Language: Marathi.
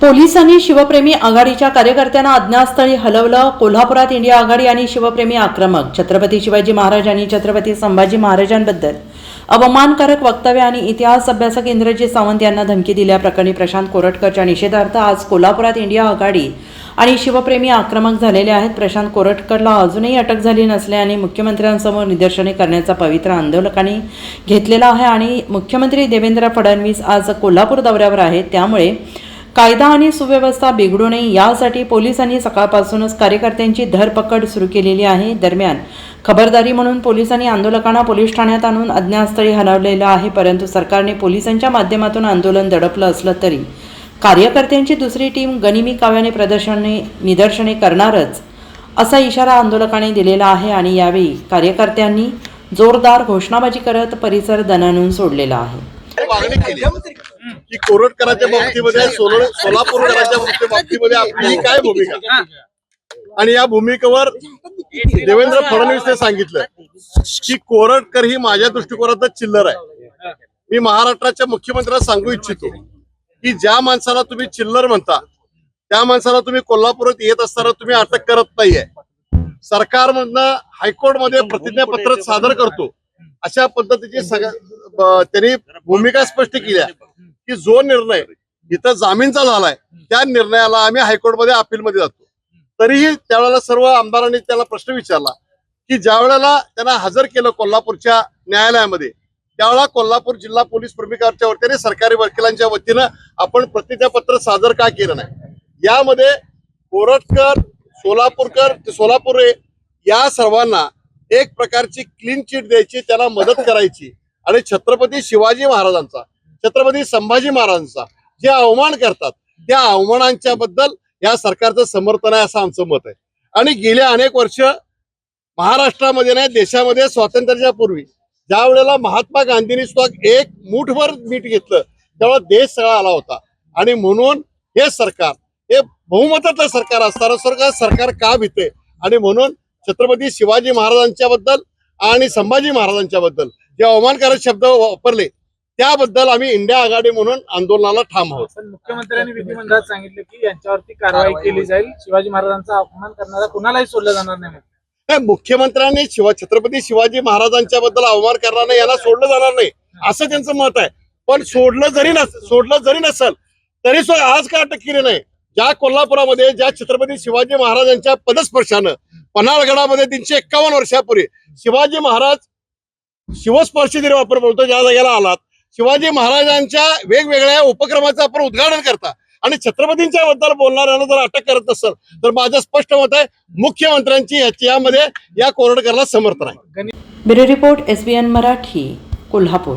पोलिसांनी शिवप्रेमी आघाडीच्या कार्यकर्त्यांना अज्ञातस्थळी हलवलं. कोल्हापुरात इंडिया आघाडी आणि शिवप्रेमी आक्रमक. छत्रपती शिवाजी महाराज आणि छत्रपती संभाजी महाराजांबद्दल अवमानकारक वक्तव्य आणि इतिहास अभ्यासक इंद्रजीत सावंत यांना धमकी दिल्याप्रकरणी प्रशांत कोरटकरच्या निषेधार्थ आज कोल्हापुरात इंडिया आघाडी आणि शिवप्रेमी आक्रमक झालेले आहेत. प्रशांत कोरटकरला अजूनही अटक झाली नसल्याने मुख्यमंत्र्यांसमोर निदर्शने करण्याचा पवित्र आंदोलकांनी घेतलेला आहे. आणि मुख्यमंत्री देवेंद्र फडणवीस आज कोल्हापूर दौऱ्यावर आहेत. त्यामुळे कायदा आणि सुव्यवस्था बिघडू नये यासाठी पोलिसांनी सकाळपासूनच कार्यकर्त्यांची धरपकड सुरू केलेली आहे. दरम्यान खबरदारी म्हणून पोलिसांनी आंदोलकांना पोलीस ठाण्यात आणून अज्ञातस्थळी हलवलेलं आहे परंतु सरकारने पोलिसांच्या माध्यमातून आंदोलन दडपलं असलं तरी. कार्यकर्त्यांची दुसरी टीम गनिमी काव्याने प्रदर्शने निदर्शने करणारच असा इशारा आंदोलकांनी दिलेला आहे आणि यावेळी कार्यकर्त्यांनी जोरदार घोषणाबाजी करत परिसर दणानून सोडलेला आहे. की कोरटकरांच्या बाबतीमध्ये सोल- सोलापूरकरांच्या बाबती- बाबतीमध्ये आपली काय भूमिका? आणि या भूमिकेवर देवेंद्र फडणवीस ने सांगितलं की कोरटकर ही माझ्या दृष्टिकोनातच चिल्लर आहे. मी महाराष्ट्राच्या मुख्यमंत्र्यांना सांगू इच्छितो की ज्या माणसाला तुम्ही चिल्लर म्हणता त्या माणसाला तुम्ही कोल्हापुरात येत असताना तुम्ही अटक करत नाहीये. सरकारमधनं हायकोर्टमध्ये प्रतिज्ञापत्र सादर करतो. अशा पद्धतीची सगळ्या त्यांनी भूमिका स्पष्ट केल्या. की जो निर्णय इथं जामीनचा झालाय त्या निर्णयाला आम्ही हायकोर्टमध्ये अपीलमध्ये जातो. तरीही त्यावेळेला सर्व आमदारांनी त्याला प्रश्न विचारला की ज्या वेळेला त्यांना हजर केलं कोल्हापूरच्या न्यायालयामध्ये त्यावेळेला कोल्हापूर जिल्हा पोलीस प्रमुखाच्या वतीने सरकारी वकिलांच्या वतीनं आपण प्रतिज्ञापत्र सादर का केलं नाही? यामध्ये कोरटकर सोलापूरकर ते सोलापूर या सर्वांना एक प्रकारची क्लीन चिट द्यायची त्यांना मदत करायची आणि छत्रपती शिवाजी महाराजांचा छत्रपती संभाजी महाराजांचा जे अवमान करतात त्या अवमानांच्या बद्दल या सरकारचं समर्थन आहे असं आमचं मत आहे. आणि गेल्या अनेक वर्ष महाराष्ट्रामध्ये नाही देशामध्ये स्वातंत्र्याच्या पूर्वी ज्या वेळेला महात्मा गांधींनी सुद्धा एक मुठभर मीठ घेतलं तेव्हा देश सगळा आला होता. आणि म्हणून हे सरकार हे बहुमतातलं सरकार असताना सरकार सरकार का भीते आणि म्हणून छत्रपती शिवाजी महाराजांच्या बद्दल आणि संभाजी महाराजांच्या बद्दल जे अवमानकारक शब्द वापरले त्याबद्दल आम्ही इंडिया आघाडी म्हणून आंदोलनाला ठाम आहोत. मुख्यमंत्र्यांनी विधिमंडळात सांगितलं की यांच्यावरती कारवाई केली जाईल. शिवाजी महाराजांचा अपमान करणारा कुणालाही सोडलं जाणार नाही मुख्यमंत्र्यांनी शिवा छत्रपती शिवाजी महाराजांच्या बद्दल अवमान करणार नाही याला सोडलं जाणार नाही. असं त्यांचं मत आहे. पण सोडलं जरी नस सोडलं जरी नसेल तरी सुद्धा आज का अटक केली नाही? ज्या कोल्हापुरामध्ये ज्या छत्रपती शिवाजी महाराजांच्या पदस्पर्शानं पन्हाळगडामध्ये तीनशे एक्कावन्न वर्षापूर्वी शिवाजी महाराज शिवस्पर्शी जरी वापर बोलतो ज्या जागेला आलात. शिवाजी महाराजांच्या वेगवेगळ्या उपक्रमाचं आपण उद्घाटन करता. आणि छत्रपतींच्या बद्दल बोलणाऱ्यांना जर अटक करत असेल तर माझं स्पष्ट मत आहे मुख्यमंत्र्यांची यामध्ये या कोरडकरला समर्थन आहे bureau report S B N Marathi Kolhapur.